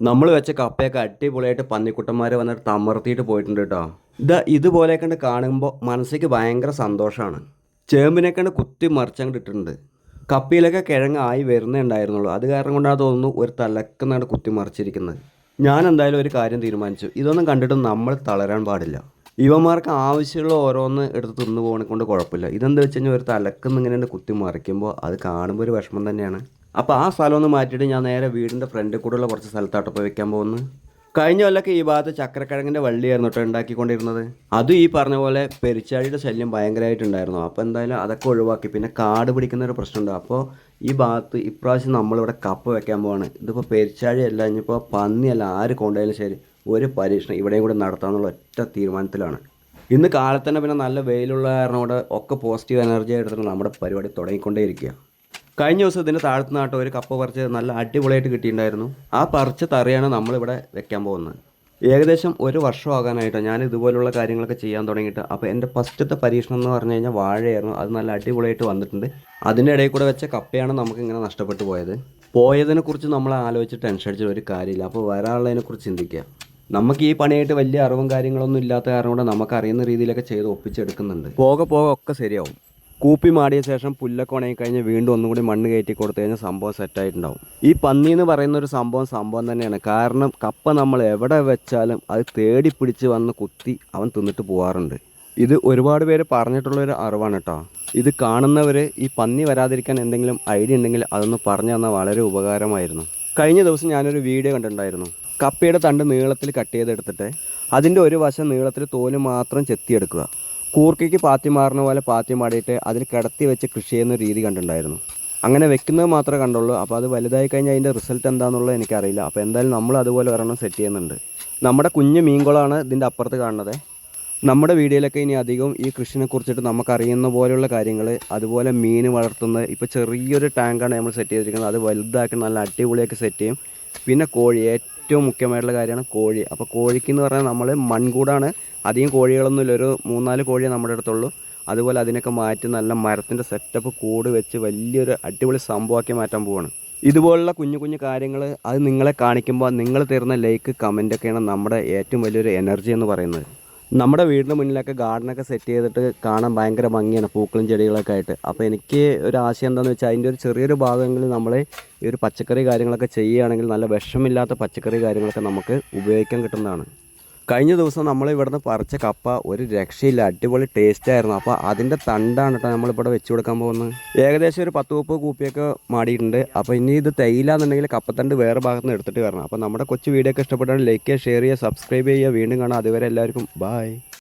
നമ്മൾ വെച്ച കപ്പയൊക്കെ അടിപൊളിയായിട്ട് പന്നിക്കുട്ടന്മാർ വന്നിട്ട് തമർത്തിയിട്ട് പോയിട്ടുണ്ട് കേട്ടോ ഇതാ ഇതുപോലെ കണ്ട് കാണുമ്പോൾ മനസ്സിക്ക് ഭയങ്കര സന്തോഷമാണ് ചേമ്പിനെ കണ്ട് കുത്തി മറിച്ചങ്ങോട്ട് ഇട്ടിട്ടുണ്ട്. കപ്പയിലൊക്കെ കിഴങ്ങായി വരുന്നേ ഉണ്ടായിരുന്നുള്ളൂ. അത് കാരണം കൊണ്ടാണ് തോന്നുന്നു ഒരു തലക്കുന്നാണ് കുത്തി മറിച്ചിരിക്കുന്നത്. ഞാൻ എന്തായാലും ഒരു കാര്യം തീരുമാനിച്ചു. ഇതൊന്നും കണ്ടിട്ട് നമ്മൾ തളരാൻ പാടില്ല. ഇവന്മാർക്ക് ആവശ്യമുള്ള ഓരോന്ന് എടുത്ത് തിന്നു പോകണ കൊണ്ട് കുഴപ്പമില്ല. ഇതെന്താ വെച്ച് കഴിഞ്ഞാൽ ഒരു തലക്കുന്ന് ഇങ്ങനെ കുത്തി മറിക്കുമ്പോൾ അത് കാണുമ്പോൾ ഒരു വിഷമം തന്നെയാണ്. അപ്പോൾ ആ സ്ഥലം ഒന്ന് മാറ്റിയിട്ട് ഞാൻ നേരെ വീടിന്റെ ഫ്രണ്ടിൽ കൂടെയുള്ള കുറച്ച് സ്ഥലത്താട്ടോ പോയി വെക്കാൻ പോകുന്നു കഴിഞ്ഞ കൊല്ലൊക്കെ ഈ ഭാഗത്ത് ചക്രക്കിഴങ്ങിന്റെ വള്ളിയായിരുന്നു കേട്ടോ ഉണ്ടാക്കിക്കൊണ്ടിരുന്നത്. അതും ഈ പറഞ്ഞ പോലെ പെരിച്ചാഴിയുടെ ശല്യം ഭയങ്കരമായിട്ടുണ്ടായിരുന്നു. അപ്പോൾ എന്തായാലും അതൊക്കെ ഒഴിവാക്കി. പിന്നെ കാട് പിടിക്കുന്ന ഒരു പ്രശ്നമുണ്ട്. അപ്പോൾ ഈ ഭാഗത്ത് ഇപ്രാവശ്യം നമ്മളിവിടെ കപ്പ് വെക്കാൻ പോവാണ്. ഇതിപ്പോൾ പെരിച്ചാഴി അല്ല ഇനിയിപ്പോൾ പന്നിയല്ല ആര് കൊണ്ടുപോയാലും ശരി. ഒരു പരീക്ഷണം ഇവിടെയും കൂടെ നടത്താമെന്നുള്ള ഒറ്റ തീരുമാനത്തിലാണ്. ഇന്ന് കാലത്തന്നെ പിന്നെ നല്ല വെയിലുള്ള കാരണം കൊണ്ട് ഒക്കെ പോസിറ്റീവ് എനർജി എടുത്തിട്ട് നമ്മുടെ പരിപാടി തുടങ്ങിക്കൊണ്ടേയിരിക്കുക കഴിഞ്ഞ ദിവസം ഇതിന്റെ നാട്ടം ഒരു കപ്പ പറിച്ച് നല്ല അടിപൊളിയായിട്ട് കിട്ടിയിട്ടുണ്ടായിരുന്നു. ആ പറിച്ച തറയാണ് നമ്മളിവിടെ വെക്കാൻ പോകുന്നത്. ഏകദേശം ഒരു വർഷം ആകാനായിട്ടോ ഞാൻ ഇതുപോലുള്ള കാര്യങ്ങളൊക്കെ ചെയ്യാൻ തുടങ്ങിയിട്ട്. അപ്പോൾ എന്റെ ഫസ്റ്റത്തെ പരീക്ഷണം എന്ന് പറഞ്ഞു കഴിഞ്ഞാൽ വാഴയായിരുന്നു. അത് നല്ല അടിപൊളിയായിട്ട് വന്നിട്ടുണ്ട്. അതിന്റെ ഇടയിൽ കൂടെ വെച്ച കപ്പയാണ് നമുക്ക് ഇങ്ങനെ നഷ്ടപ്പെട്ടു പോയത്. പോയതിനെ കുറിച്ച് നമ്മൾ ആലോചിച്ച് ടെൻഷൻ അടിച്ചിട്ട് ഒരു കാര്യമില്ല. അപ്പോൾ വരാനുള്ളതിനെ കുറിച്ച് ചിന്തിക്കുക. നമുക്ക് ഈ പണിയായിട്ട് വലിയ അറിവും കാര്യങ്ങളൊന്നും ഇല്ലാത്ത കാരണം കൊണ്ട് നമുക്ക് അറിയുന്ന രീതിയിലൊക്കെ ചെയ്ത് ഒപ്പിച്ചെടുക്കുന്നുണ്ട്. പോകെ പോകെ ഒക്കെ ശരിയാവും. കൂപ്പി മാടിയ ശേഷം പുല്ലൊക്കെ ഉണങ്ങി കഴിഞ്ഞ് വീണ്ടും ഒന്നും കൂടി മണ്ണ് കയറ്റി കൊടുത്തു കഴിഞ്ഞാൽ സംഭവം സെറ്റായിട്ടുണ്ടാവും ഈ പന്നി എന്ന് പറയുന്ന ഒരു സംഭവം സംഭവം തന്നെയാണ്. കാരണം കപ്പ നമ്മൾ എവിടെ വെച്ചാലും അത് തേടി പിടിച്ച് വന്ന് കുത്തി അവൻ തിന്നിട്ട് പോകാറുണ്ട് ഇത് ഒരുപാട് പേര് പറഞ്ഞിട്ടുള്ളൊരു അറിവാണ് കേട്ടോ ഇത് കാണുന്നവർ ഈ പന്നി വരാതിരിക്കാൻ എന്തെങ്കിലും ഐഡിയ ഉണ്ടെങ്കിൽ അതൊന്ന് പറഞ്ഞു തന്നാൽ വളരെ ഉപകാരമായിരുന്നു. കഴിഞ്ഞ ദിവസം ഞാനൊരു വീഡിയോ കണ്ടിട്ടുണ്ടായിരുന്നു. കപ്പയുടെ തണ്ട് നീളത്തിൽ കട്ട് ചെയ്തെടുത്തിട്ട് അതിന്റെ ഒരു വശം നീളത്തിൽ തോൽ മാത്രം ചെത്തിയെടുക്കുക. കൂർക്കയ്ക്ക് പാത്തി മാറുന്ന പോലെ പാത്തി മാടിയിട്ട് അതിൽ കിടത്തി വെച്ച് കൃഷി ചെയ്യുന്ന രീതി കണ്ടിട്ടുണ്ടായിരുന്നു. അങ്ങനെ വെക്കുന്നത് മാത്രമേ കണ്ടുള്ളൂ. അപ്പോൾ അത് വലുതായി കഴിഞ്ഞാൽ അതിന്റെ റിസൾട്ട് എന്താണെന്നുള്ളത് എനിക്കറിയില്ല. അപ്പോൾ എന്തായാലും നമ്മൾ അതുപോലെ ഒരെണ്ണം സെറ്റ് ചെയ്യുന്നുണ്ട്. നമ്മുടെ കുഞ്ഞ് മീൻകുളമാണ് ഇതിന്റെ അപ്പുറത്ത് കാണുന്നത്. നമ്മുടെ വീഡിയോയിലൊക്കെ ഇനി അധികം ഈ കൃഷിനെ കുറിച്ചിട്ട് നമുക്കറിയുന്ന പോലെയുള്ള കാര്യങ്ങൾ അതുപോലെ മീൻ വളർത്തുന്നത്. ഇപ്പോൾ ചെറിയൊരു ടാങ്കാണ് നമ്മൾ സെറ്റ് ചെയ്തിരിക്കുന്നത്. അത് വലുതാക്കി നല്ല അടിപൊളിയൊക്കെ സെറ്റ് ചെയ്യും. പിന്നെ കോഴി ഏറ്റവും മുഖ്യമായിട്ടുള്ള കാര്യമാണ് കോഴി. അപ്പോൾ കോഴിക്ക് എന്ന് പറഞ്ഞാൽ നമ്മൾ മൺകൂടാണ് അധികം കോഴികളൊന്നുമില്ല ഒരു മൂന്നാൽ കോഴിയെ നമ്മുടെ അടുത്തുള്ളൂ. അതുപോലെ അതിനൊക്കെ മാറ്റി നല്ല മരത്തിന്റെ സെറ്റപ്പ് കൂട് വെച്ച് വലിയൊരു അടിപൊളി സംഭവമാക്കി മാറ്റാൻ പോവാണ്. ഇതുപോലുള്ള കുഞ്ഞു കുഞ്ഞു കാര്യങ്ങൾ അത് നിങ്ങളെ കാണിക്കുമ്പോൾ നിങ്ങൾ തരുന്ന ലൈക്ക് കമന്റൊക്കെയാണ് നമ്മുടെ ഏറ്റവും വലിയൊരു എനർജി എന്ന് പറയുന്നത്. നമ്മുടെ വീടിന് മുന്നിലൊക്കെ ഗാർഡനൊക്കെ സെറ്റ് ചെയ്തിട്ട് കാണാൻ ഭയങ്കര ഭംഗിയാണ് പൂക്കളും ചെടികളൊക്കെ ആയിട്ട്. അപ്പോൾ എനിക്ക് ഒരു ആശയം എന്താണെന്ന് വെച്ചാൽ അതിന്റെ ഒരു ചെറിയൊരു ഭാഗങ്ങളിൽ നമ്മൾ ഈ ഒരു പച്ചക്കറി കാര്യങ്ങളൊക്കെ ചെയ്യുകയാണെങ്കിൽ നല്ല വിഷമില്ലാത്ത പച്ചക്കറി കാര്യങ്ങളൊക്കെ നമുക്ക് ഉപയോഗിക്കാൻ കിട്ടുന്നതാണ്. കഴിഞ്ഞ ദിവസം നമ്മൾ ഇവിടുന്ന് പറിച്ച കപ്പ ഒരു രക്ഷയില്ല അടിപൊളി ടേസ്റ്റ് ആയിരുന്നു. അപ്പോൾ അതിന്റെ തണ്ടാണ് കേട്ടോ നമ്മളിവിടെ വെച്ച് കൊടുക്കാൻ പോകുന്നത്. ഏകദേശം ഒരു പത്ത് മുപ്പത് കൂപ്പിയൊക്കെ മാടിയിട്ടുണ്ട്. അപ്പോൾ ഇനി ഇത് തേയിലാന്നുണ്ടെങ്കിൽ കപ്പത്തണ്ട് വേറെ ഭാഗത്ത് നിന്ന് എടുത്തിട്ട് വരണം. അപ്പോൾ നമ്മുടെ കൊച്ചു വീഡിയോ ഒക്കെ ഇഷ്ടപ്പെട്ടാൽ ലൈക്ക് ചെയ്യുക ഷെയർ ചെയ്യുക സബ്സ്ക്രൈബ് ചെയ്യുക. വീണ്ടും കാണാം. അതുവരെ എല്ലാവർക്കും ബായ്